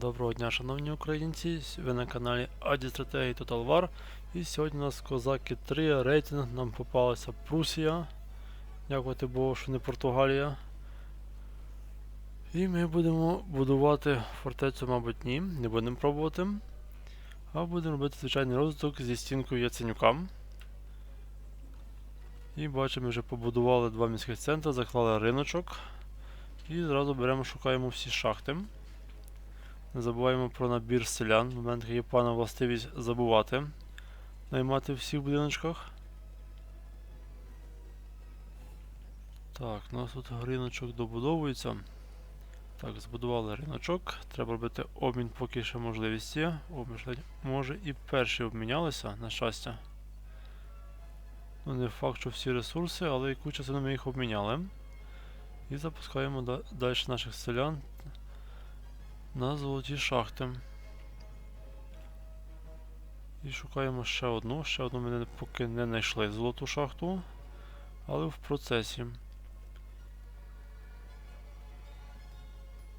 Доброго дня, шановні українці. Ви на каналі Аді Стратегії Total War. І сьогодні у нас Козаки 3 рейтинг. Нам попалася Прусія. Дякувати Богу, що не Португалія. І ми будемо будувати фортецю, мабуть, ні, не будемо пробувати. А будемо робити звичайний розвиток зі стінкою Яценюка. І бачимо, вже побудували два міських центри, заклали риночок. І зразу беремо, шукаємо всі шахти. Не забуваємо про набір селян. У мене є пана властивість забувати. Наймати всіх будиночках. Так, у нас тут риночок добудовується. Так, збудували риночок. Треба робити обмін поки ще можливість є. Обмін, може і перші обмінялися, на щастя. Ну, не факт, що всі ресурси, але яку частину ми їх обміняли. І запускаємо далі наших селян на золоті шахти. І шукаємо ще одну. Ще одну ми поки не знайшли золоту шахту, але в процесі.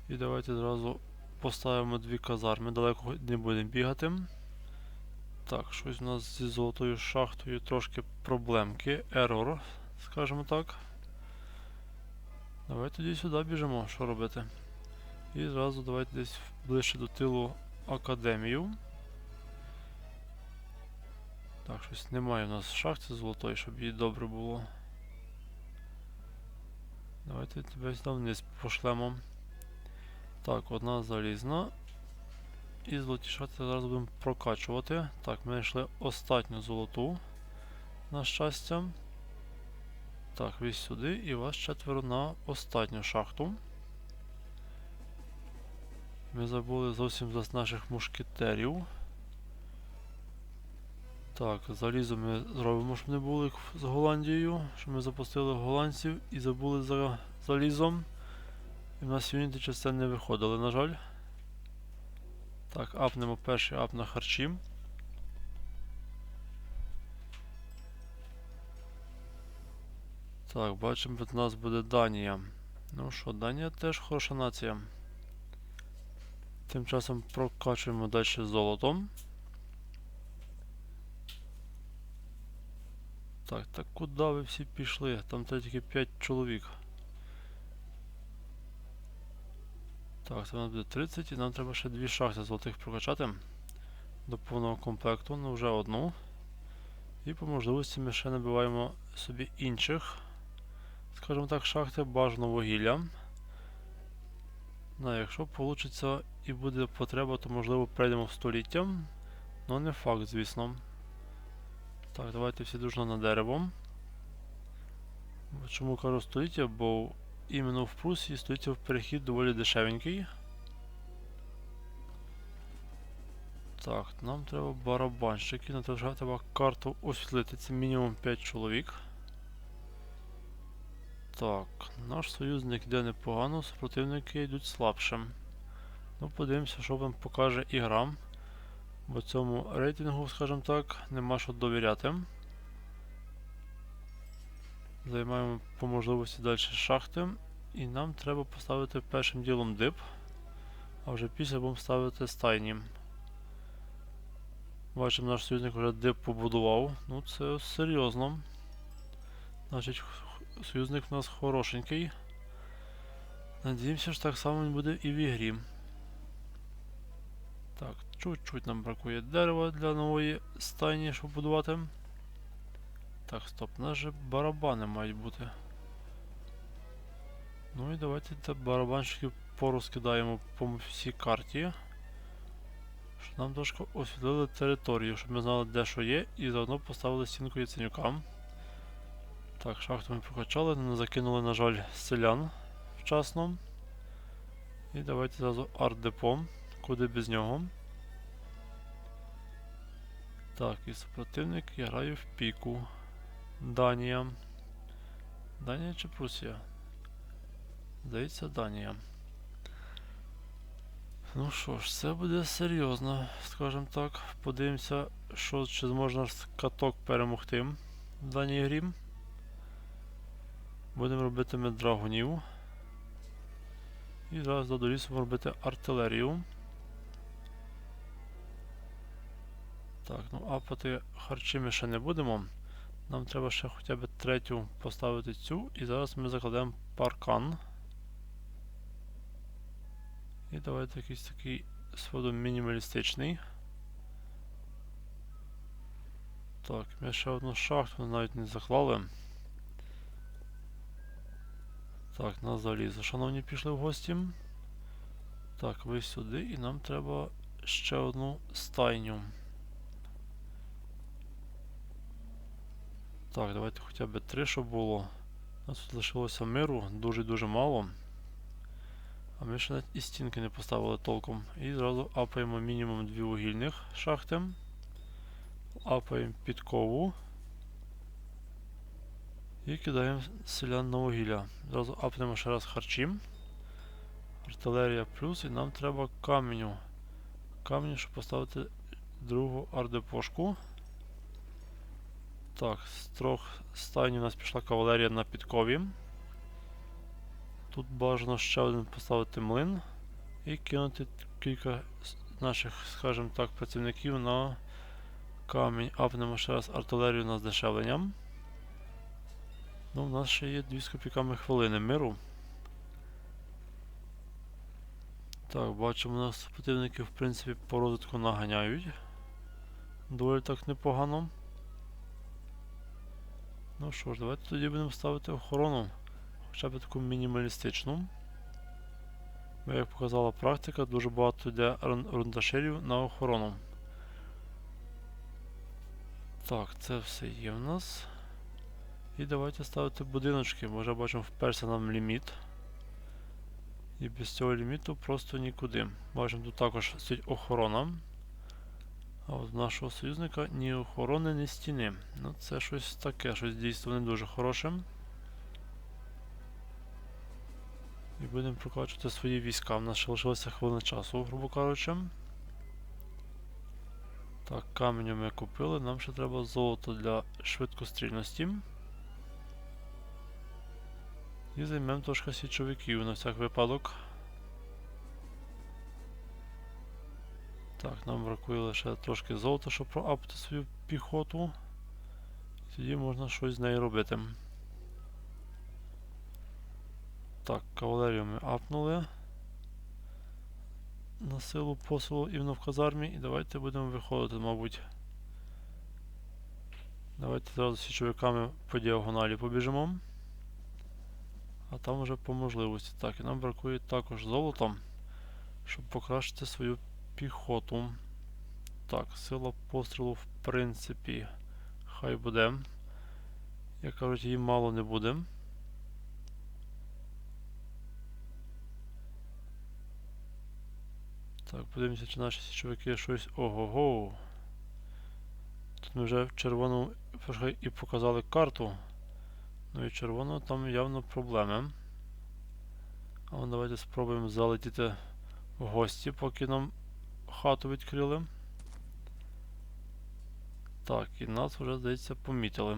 І давайте зразу поставимо дві казарми, далеко не будемо бігати. Так, щось у нас зі золотою шахтою трошки проблемки. Ерор, скажімо так. Давай тоді сюди біжимо, що робити. І зразу давайте десь ближче до тилу академію. Так, щось немає у нас шахти золотої, щоб їй добре було. Давайте тебе сюди вниз пошлемо. Так, одна залізна. І золоті шахти зараз будемо прокачувати. Так, ми знайшли останню золоту. На щастя. Так, ви сюди і вас четверо на останню шахту. Ми забули зовсім за наших мушкетерів. Так, залізо ми зробимо, щоб не було як з Голландією, що ми запустили голландців і забули за залізом. І в нас юніти частини не виходили, на жаль. Так, апнемо перший ап на харчі. Так, бачимо, від нас буде Данія. Ну що, Данія теж хороша нація. Тим часом прокачуємо далі золотом. Так, так куди ви всі пішли? Там тільки 5 чоловік. Так, це у нас буде 30 і нам треба ще дві шахти золотих прокачати до повного комплекту, ну вже одну. І по можливості ми ще набиваємо собі інших, скажімо так, шахти бажано вугілля. Ну, якщо вийде і буде потреба, то можливо прийдемо в століття. Ну не факт, звісно. Так, давайте всі дружно на дерево. Чому кажу століття? Бо іменно в Прусії століття в перехід доволі дешевенький. Так, нам треба барабанщики, нам треба, карту освітлити, це мінімум 5 чоловік. Так, наш союзник йде непогано, супротивники йдуть слабше. Ну, подивимося, що вам покаже ігра. Бо цьому рейтингу, скажімо так, нема що довіряти. Займаємо по можливості далі шахти. І нам треба поставити першим ділом дип. А вже після будемо ставити стайні. Бачимо, наш союзник вже дип побудував. Ну це серйозно. Значить, союзник у нас хорошенький. Надіємося, що так само він буде і в ігрі. Так, чуть-чуть нам бракує дерева для нової стайні, щоб будувати. Так, стоп, у нас же барабани мають бути. Ну і давайте та барабанщиків порозкидаємо по всій карті. Щоб нам трошки освітлили територію, щоб ми знали, де що є, і заодно поставили стінку яценюкам. Так, шахту ми прокачали, не закинули, на жаль, селян вчасно. І давайте зразу арт-депо, куди без нього. Так, і супротивник я граю в піку. Данія. Данія чи Прусія? Здається, Данія. Ну що ж, це буде серйозно, скажімо так. Подивимося, що чи зможе наш каток перемогти в даній грі. Будемо робити ми медрагунів. І зараз до лісу будемо робити артилерію. Так, ну апати харчі ми ще не будемо. Нам треба ще хоча б третю поставити цю. І зараз ми закладемо паркан. І давайте якийсь такий своду мінімалістичний. Так, ми ще одну шахту навіть не заклали. Так, на залізо. Шановні, пішли в гості. Так, ви сюди, і нам треба ще одну стайню. Так, давайте хоча б три, щоб було. У нас тут лишилося миру, дуже-дуже мало. А ми ще навіть і стінки не поставили толком. І зразу апаємо мінімум дві вугільних шахти. Апаємо підкову. І кидаємо селян на вугілля. Зразу апнемо ще раз харчі. Артилерія плюс, і нам треба каменю. Каменю, щоб поставити другу ардепошку. Так, з трьох стайні у нас пішла кавалерія на підкові. Тут бажано ще один поставити млин і кинути кілька наших, скажімо так, працівників на камінь. Апнемо ще раз артилерію на здешевленням. Ну, у нас ще є 2 з копійками хвилини миру. Так, бачимо, нас противники, в принципі, по розвитку наганяють. Доволі так непогано. Ну що ж, давайте тоді будемо ставити охорону. Хоча б таку мінімалістичну. Бо, як показала практика, дуже багато йде рун- рундаширів на охорону. Так, це все є в нас. І давайте ставити будиночки, бо вже бачимо вперся нам ліміт. І без цього ліміту просто нікуди. Бачимо, тут також стоїть охорона. А от нашого союзника ні охорони, ні стіни. Ну це щось таке, щось дійсно не дуже хороше. І будемо прокачувати свої війська. У нас ще лишилося хвилина часу, грубо кажучи. Так, каменю ми купили, нам ще треба золото для швидкострільності. І займемо трошки січовиків на всяк випадок. Так, нам бракує лише трошки золота, щоб проапати свою піхоту. Тоді можна щось з нею робити. Так, кавалерію ми апнули. На силу посилу іменно в казармі. І давайте будемо виходити, мабуть. Давайте зразу січовиками по діагоналі побіжимо. А там вже по можливості. Так, і нам бракує також золота, щоб покращити свою піхоту. Так, сила пострілу, в принципі, хай буде. Як кажуть, її мало не буде. Так, подивимося, чи наші січовики щось. Ого-го. Тут ми вже в червоному і показали карту. Ну і червоно там явно проблеми. А ну, давайте спробуємо залетіти в гості, поки нам хату відкрили. Так, і нас вже, здається, помітили.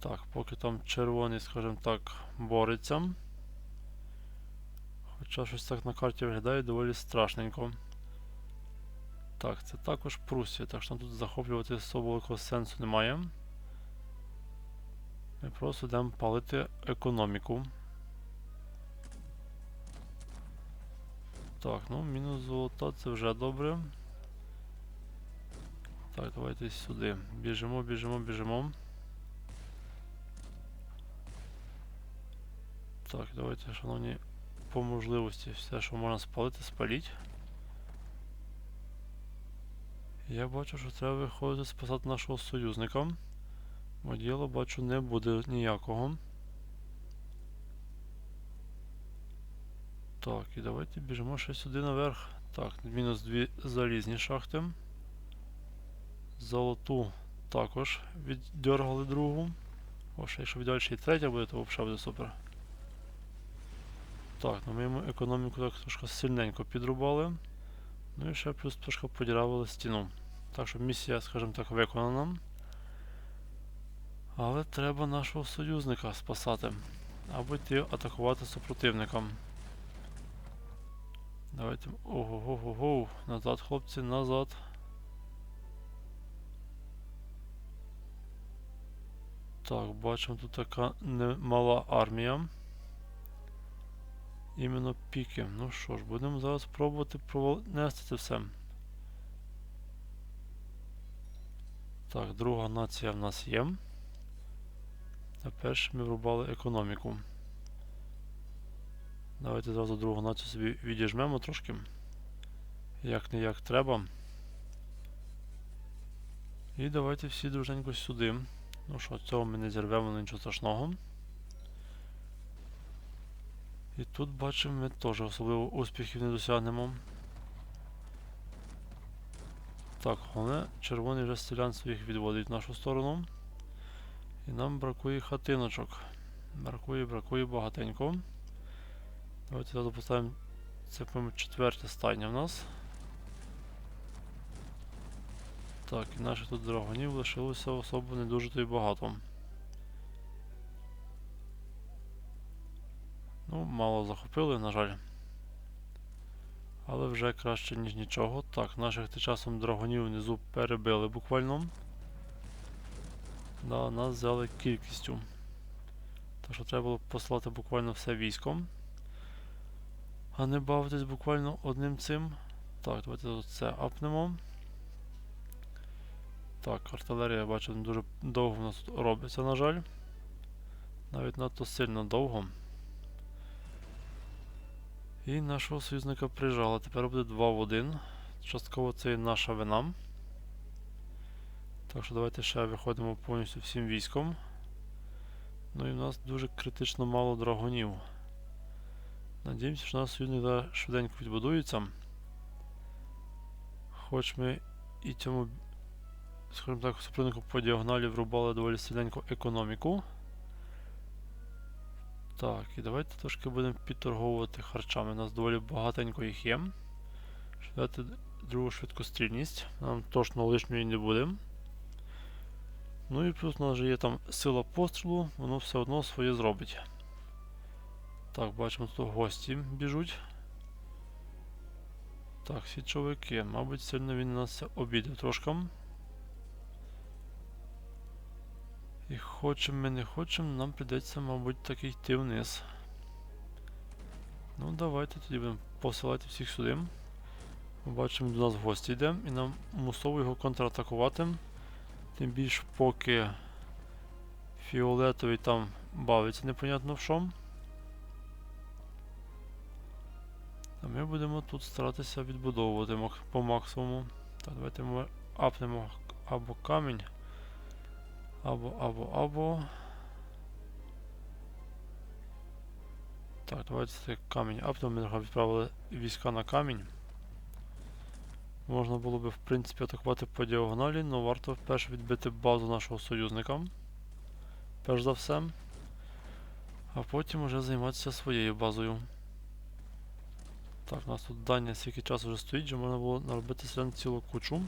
Так, поки там червоний, скажімо так, бореться. Хоча щось так на карті виглядає доволі страшненько. Так, це також Прусія, так що тут захоплювати особо великого сенсу немає. Ми просто йдемо палити економіку. Так, ну мінус золота це вже добре. Так, давайте сюди. Біжимо, біжимо, біжимо. Так, давайте, шановні, по можливості все, що можна спалити, спаліть. Я бачу, що треба виходити спасати нашого союзника. Бо бачу, не буде ніякого. Так, і давайте біжимо ще сюди наверх. Так, мінус дві залізні шахти. Золоту також віддергали другу. О, ще якщо ще й третя буде, то взагалі буде супер. Так, ну ми йому економіку так трошки сильненько підрубали. Ну і ще плюс трошки подіравили стіну. Так що місія, скажімо так, виконана. Але треба нашого союзника спасати. Або йти атакувати супротивникам. Давайте... ого го го го Назад, хлопці, назад. Так, бачимо тут така немала армія. Іменно піки. Ну що ж, будемо зараз пробувати провести це все. Так, друга нація в нас є. А перше ми врубали економіку. Давайте зразу другу націю собі відіжмемо трошки. Як не як треба. І давайте всі друженько сюди. Ну що, цього ми не зірвемо, але нічого страшного. І тут бачимо, ми теж особливо успіхів не досягнемо. Так, головне, червоний вже селян своїх відводить в нашу сторону. І нам бракує хатиночок. Бракує, бракує багатенько. Давайте зараз поставимо це, по-моєму, четверте стайня в нас. Так, і наших тут драгонів лишилося особо не дуже то й багато. Ну, мало захопили, на жаль. Але вже краще, ніж нічого. Так, наших тим часом драгонів внизу перебили буквально. Да, нас взяли кількістю. Так що треба було послати буквально все військом. А не бавитись буквально одним цим. Так, давайте тут це апнемо. Так, артилерія, я бачу, дуже довго в нас тут робиться, на жаль. Навіть надто сильно довго. І нашого союзника прижали. Тепер буде 2 в 1. Частково це і наша вина. Так що давайте ще виходимо повністю всім військом. Ну і в нас дуже критично мало драгонів. Надіємося, що союзник зараз швиденько відбудується. Хоч ми і цьому, скажімо так, супротивнику по діагоналі врубали доволі сильненьку економіку. Так, і давайте трошки будемо підторговувати харчами. У нас доволі багатенько їх є. Дати другу швидкострільність. Нам точно лишньої не буде. Ну і плюс у нас вже є там сила пострілу, воно все одно своє зробить. Так, бачимо, тут гості біжуть. Так, січовики. Мабуть, сильно він нас обідав трошки. І хочемо ми не хочемо, нам прийдеться, мабуть, так йти вниз. Ну, давайте тоді будемо посилати всіх сюди. Бачимо, до нас гості йде і нам мусово його контратакувати. Тим більш поки фіолетовий там бавиться непонятно в що. А ми будемо тут старатися відбудовувати по максимуму. Так, давайте ми апнемо або камінь. Або, або, або. Так, давайте камінь апнемо. Ми відправили війська на камінь. Можна було би, в принципі, атакувати по діагоналі, але варто перше відбити базу нашого союзника. Перш за все. А потім вже займатися своєю базою. Так, у нас тут дання скільки часу вже стоїть, що можна було наробити селян цілу кучу.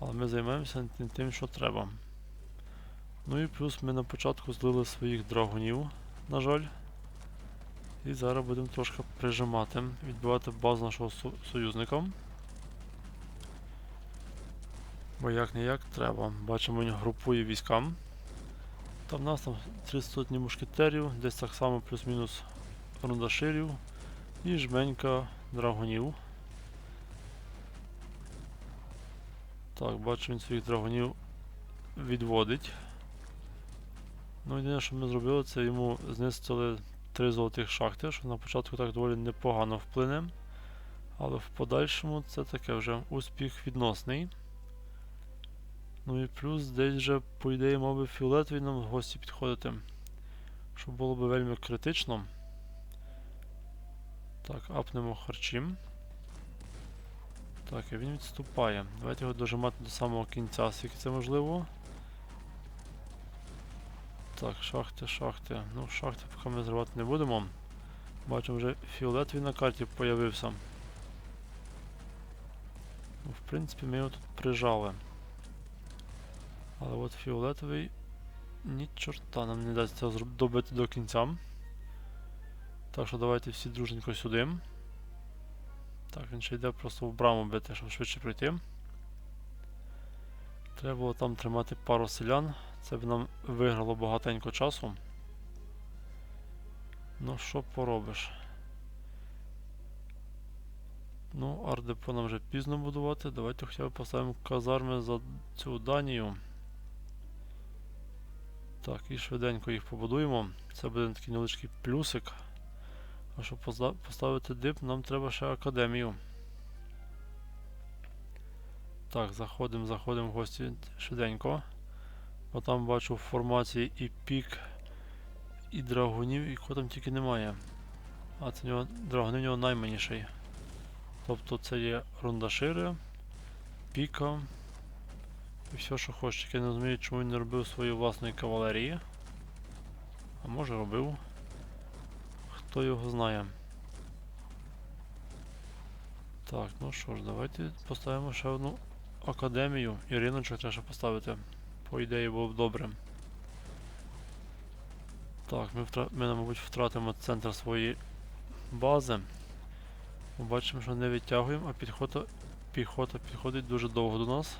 Але ми займаємося не тим, що треба. Ну і плюс ми на початку злили своїх драгонів, на жаль. І зараз будемо трошки прижимати, відбивати базу нашого со союзника. Бо як не як треба. Бачимо, він групує військам. Та в нас там 300 мушкетерів, десь так само плюс-мінус рундаширів і жменька драгонів. Так, бачу, він своїх драгонів відводить. Ну, єдине, що ми зробили, це йому знищили три золотих шахти, що на початку так доволі непогано вплине. Але в подальшому це таке вже успіх відносний. Ну і плюс десь вже, по ідеї, мав би фіолетовий нам в гості підходити. Що було б вельми критично. Так, апнемо харчі. Так, і він відступає. Давайте його дожимати до самого кінця, скільки це можливо. Так, шахти, шахти. Ну, шахти поки ми зривати не будемо. Бачимо, вже фіолетовий на карті появився. Ну, в принципі, ми його тут прижали. Але от фіолетовий ні чорта нам не дасть цього добити до кінця. Так що давайте всі друженько сюди. Так, він ще йде просто в браму бити, щоб швидше пройти. Треба було там тримати пару селян. Це б нам виграло багатенько часу. Ну, що поробиш? Ну, ардепо нам вже пізно будувати. Давайте хоча б поставимо казарми за цю Данію. Так, і швиденько їх побудуємо. Це буде такий невеличкий плюсик. А щоб поставити дип, нам треба ще академію. Так, заходимо, заходимо в гості швиденько. Бо там бачу в формації і пік, і драгунів, і кого там тільки немає. А це нього драгуни в нього найманіший. Тобто це є рундашири, піка і все, що хоче. Тільки Я не розумію, чому він не робив своєї власної кавалерії. А може робив. Хто його знає. Так, ну що ж, давайте поставимо ще одну академію. І риночок треба ще поставити. По ідеї було б добре. Так, ми, втра... ми мабуть, втратимо центр своєї бази. Ми бачимо, що не відтягуємо, а підхота... піхота підходить дуже довго до нас.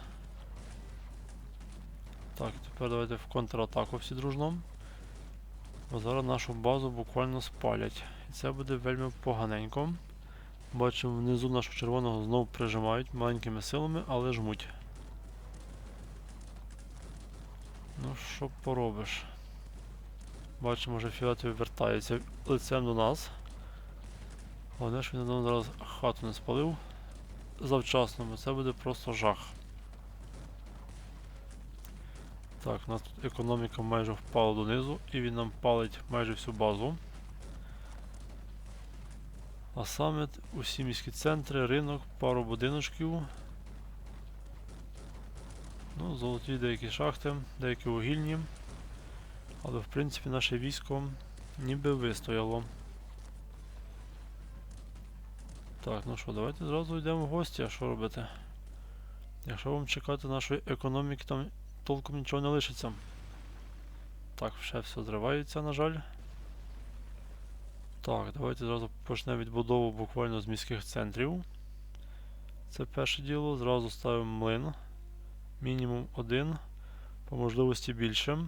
Так, тепер давайте в контратаку всі дружно. Бо зараз нашу базу буквально спалять. І це буде вельми поганенько. Бачимо внизу нашого червоного знову прижимають маленькими силами, але жмуть. Ну, що поробиш? Бачимо, вже фіолетовий вертається лицем до нас. Головне, що він зараз хату не спалив завчасно, бо це буде просто жах. Так, у нас тут економіка майже впала донизу і він нам палить майже всю базу. А саме усі міські центри, ринок, пару будиночків. Ну, золоті деякі шахти, деякі вугільні. Але в принципі наше військо ніби вистояло. Так, ну що, давайте зразу йдемо в гості, а що робити? Якщо вам чекати нашої економіки, там толком нічого не лишиться. Так, ще все зривається, на жаль. Так, давайте зразу почнемо відбудову буквально з міських центрів. Це перше діло. Зразу ставимо млин. Мінімум один, по можливості більше.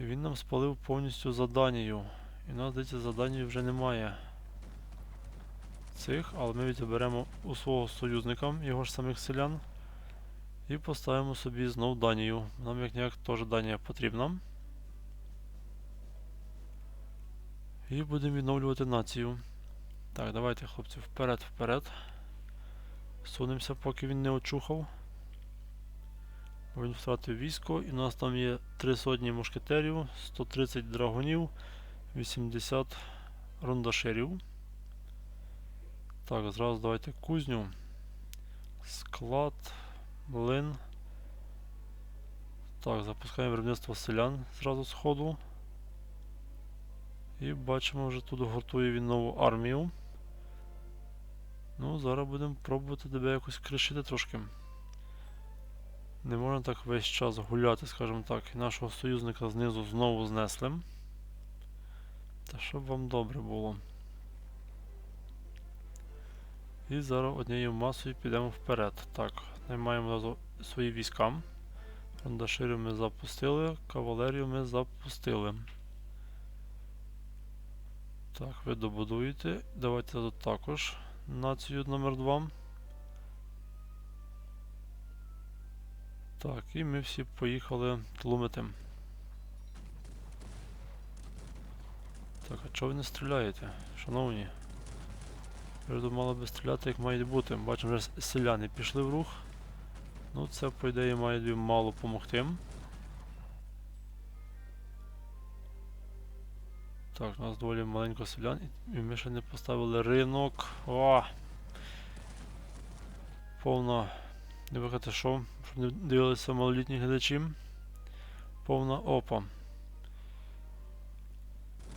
І він нам спалив повністю заданію. І нас, здається, заданій вже немає цих, але ми відберемо у свого союзника, його ж самих селян. І поставимо собі знов Данію. Нам як ніяк теж Данія потрібна. І будемо відновлювати націю. Так, давайте, хлопці, вперед, вперед. Сунемося, поки він не очухав. Бо Він втратив військо, і у нас там є 3 сотні мушкетерів, 130 драгунів, 80 рундаширів. Так, зразу давайте кузню. Склад, млин. Так, запускаємо виробництво селян зразу з ходу. І бачимо, вже тут гуртує він нову армію. Ну, зараз будемо пробувати тебе якось кришити трошки. Не можна так весь час гуляти, скажімо так. І нашого союзника знизу знову знесли. Та щоб вам добре було. І зараз однією масою підемо вперед. Так, наймаємо свої війська. Рандаширів ми запустили, кавалерію ми запустили. Так, ви добудуєте. Давайте тут також націю номер 2. Так, і ми всі поїхали тлумити. Так, а чого ви не стріляєте, шановні? Ви ж тут мали би стріляти, як мають бути. Бачимо, вже селяни пішли в рух. Ну, це, по ідеї, має мало допомогти. Так, у нас доволі маленько селян, і ми ще не поставили ринок. О! Повна. Не викати що, щоб не дивилися малолітні глядачі. Повна опа.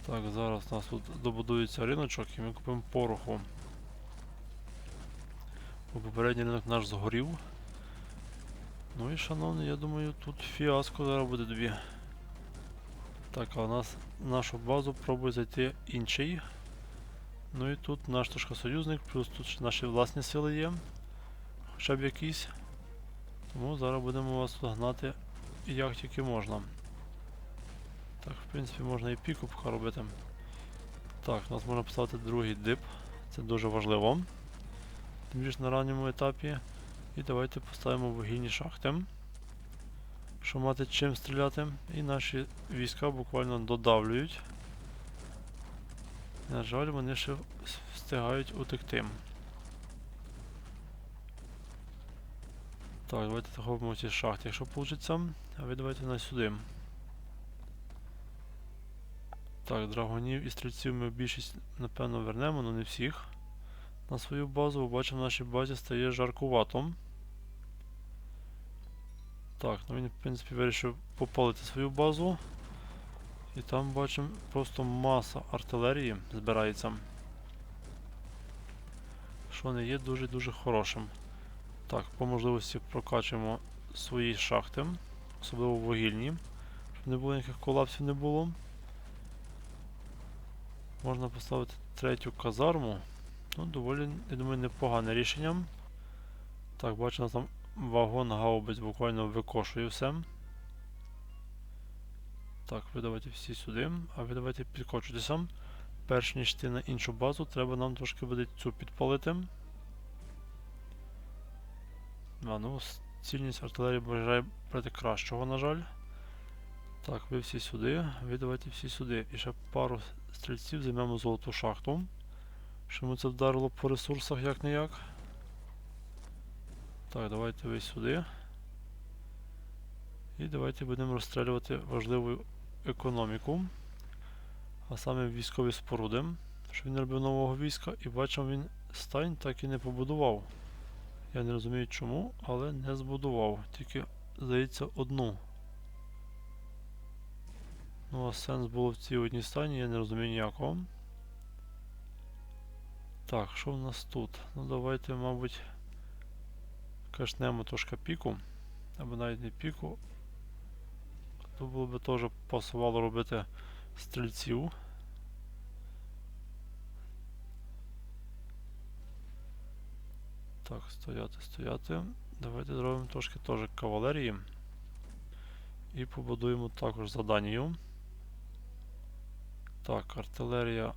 Так, зараз у нас тут добудується риночок і ми купимо пороху. Бо попередній ринок наш згорів. Ну і шановний, я думаю, тут фіаско зараз буде тобі. Так, а у нас нашу базу пробує зайти інший. Ну і тут наш трошки союзник, плюс тут наші власні сили є. Хоча б якісь. Тому зараз будемо вас тут гнати як тільки можна. Так, в принципі, можна і піку поки робити. Так, у нас можна поставити другий дип. Це дуже важливо. Тим більше на ранньому етапі. І давайте поставимо вугільні шахти. Щоб мати чим стріляти. І наші війська буквально додавлюють. На жаль, вони ще встигають утекти. Так, давайте захопимо ці шахти, якщо вийде. А ви давайте на сюди. Так, драгонів і стрільців ми більшість, напевно, вернемо, але не всіх. На свою базу, бачимо, в нашій базі стає жаркувато. Так, ну він, в принципі, вирішив попалити свою базу. І там бачимо просто маса артилерії збирається. Що не є дуже-дуже хорошим. Так, по можливості прокачуємо свої шахти, особливо вугільні, щоб не було ніяких колапсів не було. Можна поставити третю казарму. Ну, доволі, я думаю, непогане рішення. Так, бачимо, там вагон гаубиць буквально викошує все. Так, ви давайте всі сюди, а ви давайте підкочуйтеся. Перш ніж йти на іншу базу, треба нам трошки буде цю підпалити. А, ну, цільність артилерії бажає проти кращого, на жаль. Так, ви всі сюди, ви давайте всі сюди. І ще пару стрільців займемо золоту шахту. Щоб ми це вдарило по ресурсах як не як. Так, давайте ви сюди. І давайте будемо розстрілювати важливу економіку. А саме військові споруди. Щоб він робив нового війська. І бачимо, він стань так і не побудував. Я не розумію чому, але не збудував. Тільки, здається, одну. Ну, а сенс було в цій одній стані, я не розумію ніякого. Так, що в нас тут? Ну давайте, мабуть, кашнемо трошки піку. Або навіть не піку. Тут було би теж пасувало робити стрільців. Так, стояти, стояти. Давайте зробимо трошки теж кавалерії. І побудуємо також за Данію. Так, артилерія.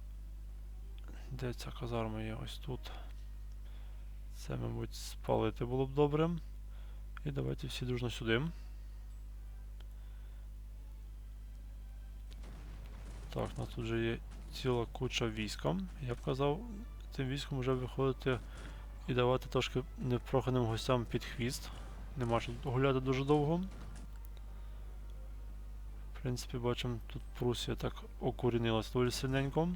Де ця казарма є? Ось тут. Це, мабуть, спалити було б добре. І давайте всі дружно сюди. Так, у нас тут вже є ціла куча війська. Я б казав, цим військом вже виходити і давати трошки непроханим гостям під хвіст. Нема що гуляти дуже довго. В принципі, бачимо, тут Прусія так окорінилась доволі сильненько.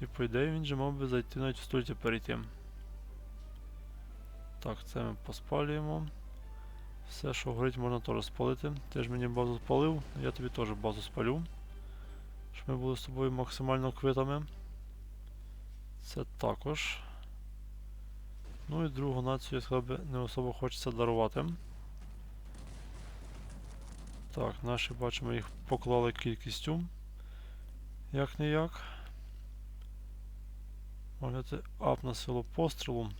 І по ідеї він же мав би зайти навіть в століття перейти. Так, це ми поспалюємо. Все, що горить, можна теж спалити. Ти ж мені базу спалив, я тобі теж базу спалю. Щоб ми були з тобою максимально квитами. Це також. Ну і другу націю, я сказав би, не особо хочеться дарувати. Так, наші бачимо, їх поклали кількістю. Як не як. Можете ап на силу пострілу.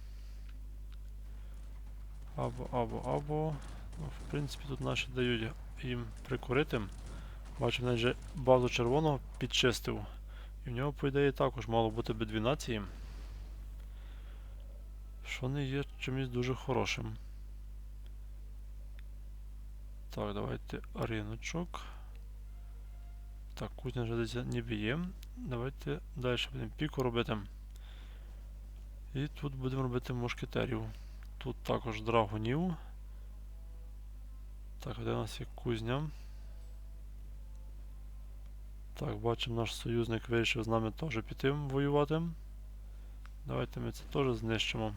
Або, або, або. Ну, в принципі, тут наші дають їм прикурити. Бачимо, навіть вже базу червоного підчистив. І в нього, по ідеї, також мало бути дві нації. Що не є чимось дуже хорошим. Так, давайте риночок. Так, кузня вже десь ніби є. Давайте далі будемо піку робити. І тут будемо робити мушкетерів. Тут також драгунів. Так, де у нас є кузня? Так, бачимо, наш союзник вирішив з нами теж піти воювати. Давайте ми це теж знищимо.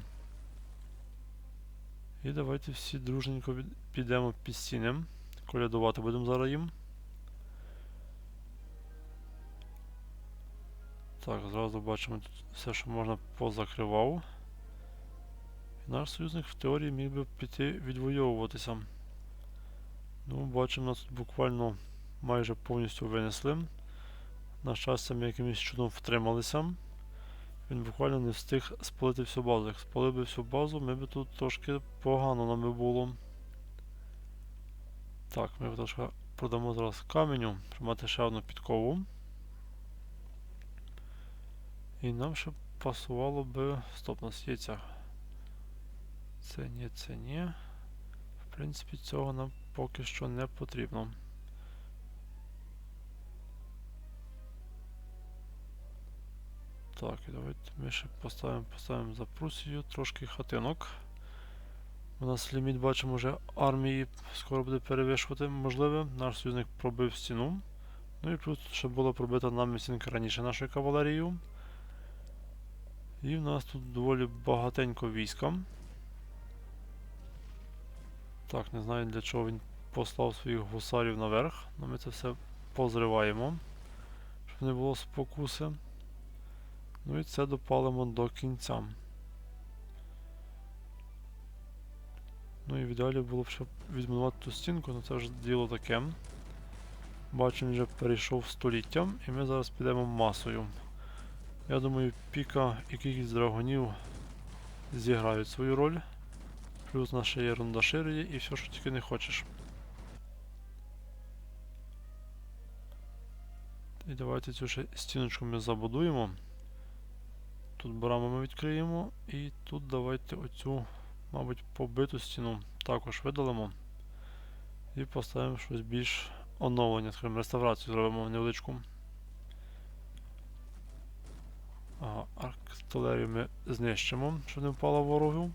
І давайте всі дружненько підемо під стіни. Колядувати будемо зараз їм. Так, зразу бачимо тут все, що можна позакривав. Наш союзник в теорії міг би піти відвоюватися. Ну, бачимо, нас тут буквально майже повністю винесли. На щастя, ми якимось чудом втрималися. Він буквально не встиг спалити всю базу. Як спалив би всю базу, ми би тут трошки погано нам би було. Так, ми трошки продамо зараз каменю, щоб мати ще одну підкову. І нам ще пасувало би. Стоп, у нас є ця. Це ні, це ні. В принципі, цього нам поки що не потрібно. Так, і давайте ми ще поставимо, поставимо за Прусію трошки хатинок. У нас ліміт, бачимо, вже армії скоро буде перевищувати можливе. Наш союзник пробив стіну. Ну і плюс ще була пробита нами стінка раніше нашою кавалерією. І в нас тут доволі багатенько війська. Так, не знаю для чого він послав своїх гусарів наверх, але ми це все позриваємо, щоб не було спокуси. Ну і це допалимо до кінця. Ну і в ідеалі було б ще відмінувати ту стінку, але це вже діло таке. Бачимо, вже перейшов століттям, і ми зараз підемо масою. Я думаю, піка і кількість драгонів зіграють свою роль. Плюс наша є рундашир і все, що тільки не хочеш. І давайте цю ще стіночку ми забудуємо. Тут браму ми відкриємо і тут давайте оцю, мабуть, побиту стіну також видалимо. І поставимо щось більш оновлення, скажімо, реставрацію зробимо невеличку. Ага, артилерію ми знищимо, щоб не впало ворогів.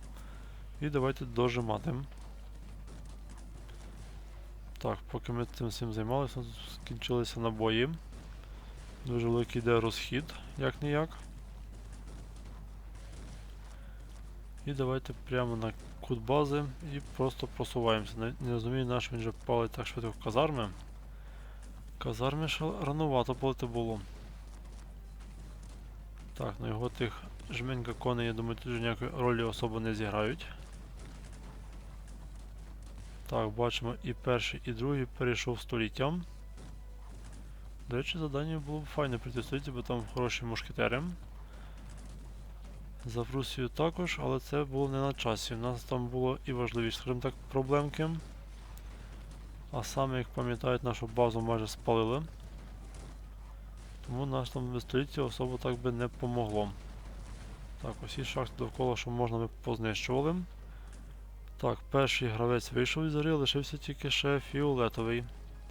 І давайте дожимати. Так, поки ми цим всім займалися, скінчилися набої. Дуже великий йде розхід, як ніяк. І давайте прямо на кут бази і просто просуваємося. Не, не розумію, на що він же палить так швидко казарми. Казарми ще ранувато палити було. Так, ну його тих жменька коней, я думаю, тут вже ніякої ролі особо не зіграють. Так, бачимо і перший, і другий перейшов століттям. До речі, завдання було б файно прийти століття, бо там хороші мушкетери. За Прусію також, але це було не на часі. У нас там було і важливіше, скажімо так, проблемки. А саме, як пам'ятають, нашу базу майже спалили. Тому наш там століття особо так би не помогло. Так, усі шахти довкола, що можна ми познищували. Так, перший гравець вийшов із гри, лишився тільки ще фіолетовий.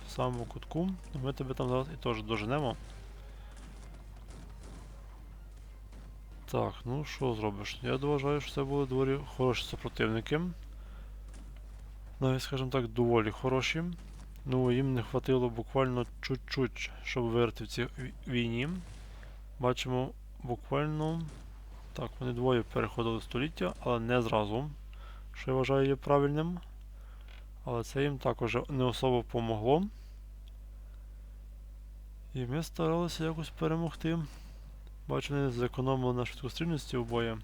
В самому кутку. Ми тебе там зараз і теж доженемо. Так, ну що зробиш? Я вважаю, що це були доволі хороші супротивники. Навіть, скажімо так, доволі хороші. Ну, їм не хватило буквально чуть-чуть, щоб виграти в цій війні. Бачимо, буквально. Так, вони двоє переходили століття, але не зразу. Що я вважаю є правильним. Але це їм також не особо помогло. І ми старалися якось перемогти. Бачу, вони зекономили на швидкострільності обоє.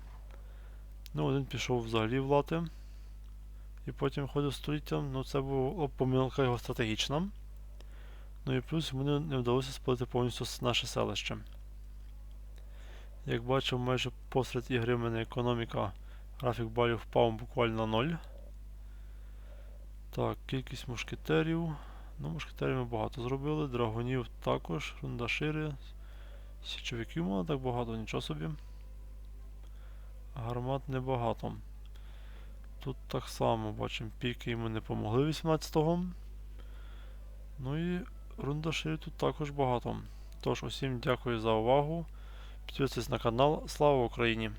Ну, один пішов взагалі в лати. І потім ходив століттям, ну це була помилка його стратегічна. Ну і плюс йому не вдалося спалити повністю наше селище. Як бачимо, майже посеред ігри в мене економіка, графік балів впав буквально на 0. Так, кількість мушкетерів. Ну, мушкетерів ми багато зробили, драгонів також, рундашири. Січовиків мало так багато, нічого собі. Гармат небагато. Тут так само бачимо, піки йому не помогли 18-го. Ну і рундаширів тут також багато. Тож, усім дякую за увагу. Підписуйтесь на канал. Слава Україні!